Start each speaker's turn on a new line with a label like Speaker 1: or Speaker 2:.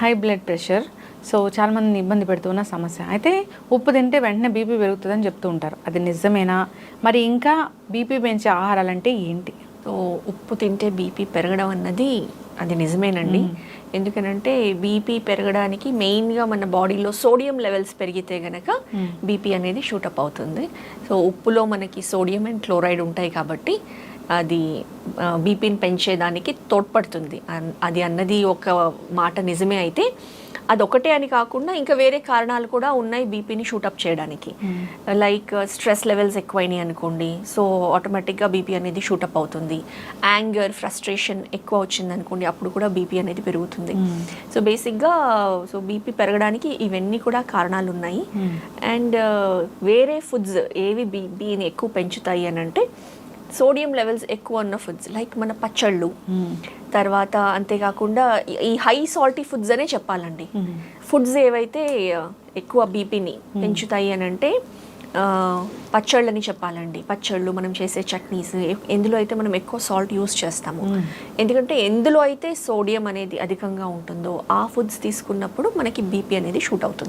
Speaker 1: High blood pressure so చాలా మందిని ఇబ్బంది పెడుతున్న సమస్య. అయితే ఉప్పు తింటే వెంటనే బీపీ పెరుగుతుందని చెప్తూ ఉంటారు. అది నిజమేనా? మరి ఇంకా బీపీ పెంచే ఆహారాలంటే ఏంటి?
Speaker 2: సో ఉప్పు తింటే బీపీ పెరగడం అన్నది అది నిజమేనండి. ఎందుకనంటే బీపీ పెరగడానికి మెయిన్గా మన బాడీలో సోడియం లెవెల్స్ పెరిగితే గనక బీపీ అనేది షూటప్ అవుతుంది. సో ఉప్పులో మనకి సోడియం అండ్ క్లోరైడ్ ఉంటాయి కాబట్టి అది బీపీని పెంచేదానికి తోడ్పడుతుంది. అది అన్నది ఒక మాట నిజమే అయితే అదొకటే అని కాకుండా ఇంకా వేరే కారణాలు కూడా ఉన్నాయి బీపీని షూటప్ చేయడానికి. లైక్ స్ట్రెస్ లెవెల్స్ ఎక్కువైనాయి అనుకోండి సో ఆటోమేటిక్గా బీపీ అనేది షూటప్ అవుతుంది. యాంగర్ ఫ్రస్ట్రేషన్ ఎక్కువ వచ్చింది అనుకోండి అప్పుడు కూడా బీపీ అనేది పెరుగుతుంది. సో బేసిక్గా సో బీపీ పెరగడానికి ఇవన్నీ కూడా కారణాలు ఉన్నాయి. అండ్ వేరే ఫుడ్స్ ఏవి బీపీని ఎక్కువ పెంచుతాయి అని అంటే సోడియం లెవెల్స్ ఎక్కువ ఉన్న ఫుడ్స్ లైక్ మన పచ్చళ్ళు. తర్వాత అంతేకాకుండా ఈ- హై సాల్టీ ఫుడ్స్ అనే చెప్పాలండి. ఫుడ్స్ ఏవైతే ఎక్కువ బీపీని పెంచుతాయి అని అంటే ఆ, పచ్చళ్ళని చెప్పాలండి. పచ్చళ్ళు మనం చేసే చట్నీస్ ఎందులో అయితే మనం ఎక్కువ సాల్ట్ యూస్ చేస్తాము. ఎందుకంటే ఎందులో అయితే సోడియం అనేది అధికంగా ఉంటుందో ఆ ఫుడ్స్ తీసుకున్నప్పుడు మనకి బీపీ అనేది షూట్ అవుతుంది.